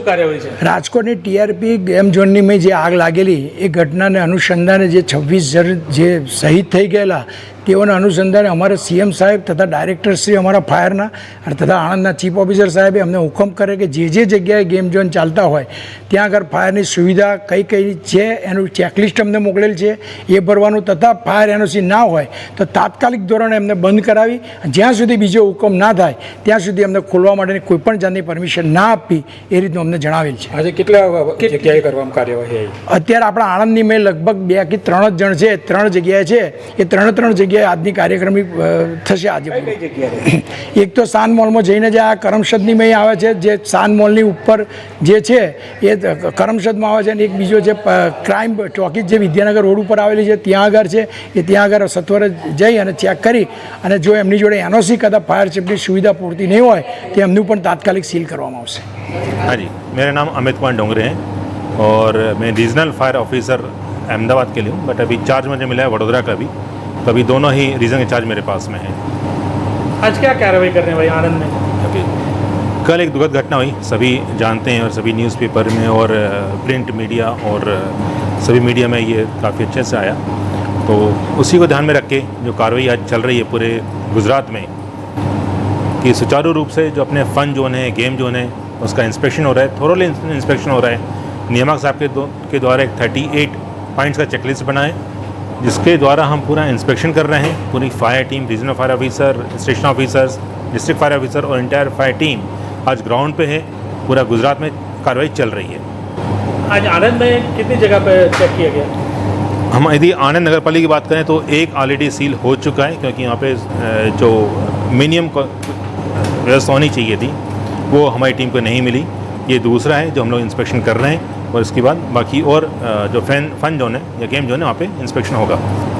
શું કાર્યવાહી છે રાજકોટની ટીઆરપી ગેમ ઝોનની મેં જે આગ લાગેલી એ ઘટનાને અનુસંધાને જે છવ્વીસ જણ જે શહીદ થઈ ગયેલા તેઓના અનુસંધાને અમારે સીએમ સાહેબ તથા ડાયરેક્ટરશ્રી અમારા ફાયરના અને તથા આણંદના ચીફ ઓફિસર સાહેબે અમને હુકમ કરે કે જે જે જગ્યાએ ગેમ ઝોન ચાલતા હોય ત્યાં આગળ ફાયરની સુવિધા કઈ કઈ છે એનું ચેકલિસ્ટ અમને મોકલેલ છે એ ભરવાનું તથા ફાયર એનઓસી ના હોય તો તાત્કાલિક ધોરણે એમને બંધ કરાવી જ્યાં સુધી બીજો હુકમ ના થાય ત્યાં સુધી અમને ખોલવા માટેની કોઈપણ જાતની પરમિશન ના આપવી એ રીતનું અમને જણાવેલ છે આજે કેટલા જગ્યાએ કરવામાં કાર્યવાહી અત્યારે આપણા આણંદની મેં લગભગ બે કે ત્રણ જ જણ છે ત્રણ જગ્યાએ છે એ ત્રણે ત્રણ જગ્યાએ જે આજની કાર્યક્રમી થશે આજે એક તો સાન મોલમાં જઈને જે આ કરમશદની મય આવે છે જે સાન મોલની ઉપર જે છે એ કરમશદમાં આવે છે અને એક બીજો જે ક્રાઇમ ચોકી જે વિદ્યાનગર રોડ ઉપર આવેલી છે ત્યાં આગળ છે એ ત્યાં આગળ સત્વરે જઈ અને ચેક કરી અને જો એમની જોડે એનઓસી કદાચ ફાયર સેફ્ટી સુવિધા પૂરતી નહીં હોય તો એમનું પણ તાત્કાલિક સીલ કરવામાં આવશે હાજી મેરા નામ અમિત કુમાર ડોંગરે ઓર મેં રિજનલ ફાયર ઓફિસર अहमदाबाद के लिए हूँ बट अभी चार्ज मुझे मिला है वडोदरा का तो अभी दोनों ही रीजन इंचार्ज मेरे पास में है आज क्या कार्रवाई कर रहे हैं भाई आनंद में अभी कल एक दुखद घटना हुई सभी जानते हैं और सभी न्यूज़पेपर में और प्रिंट मीडिया और सभी मीडिया में ये काफ़ी अच्छे से आया तो उसी को ध्यान में रख के जो कार्रवाई आज चल रही है पूरे गुजरात में कि सुचारू रूप से जो अपने फ़न जोन है गेम जोन है उसका इंस्पेक्शन हो रहा है थोरली इंस्पेक्शन हो रहा है नियामक साहब के दो के द्वारा एक थर्टी एट पॉइंट्स का चेकलिस्ट बनाएं जिसके द्वारा हम पूरा इंस्पेक्शन कर रहे हैं पूरी fire team regional fire officer station officers district fire officer और इंटायर फायर टीम आज ग्राउंड पे है पूरा गुजरात में कार्रवाई चल रही है आज आनंद में कितनी जगह पर चेक किया गया हम यदि आनंद नगर पाली की बात करें तो एक ऑलरेडी सील हो चुका है क्योंकि यहाँ पे जो मिनिमम व्यवस्था होनी चाहिए थी वो हमारी टीम को नहीं मिली ये दूसरा है जो हम लोग इंस्पेक्शन कर रहे हैं और इसके बाद बाकी और जो फैन फन जोन है या गेम जोन है वहाँ पे इंस्पेक्शन होगा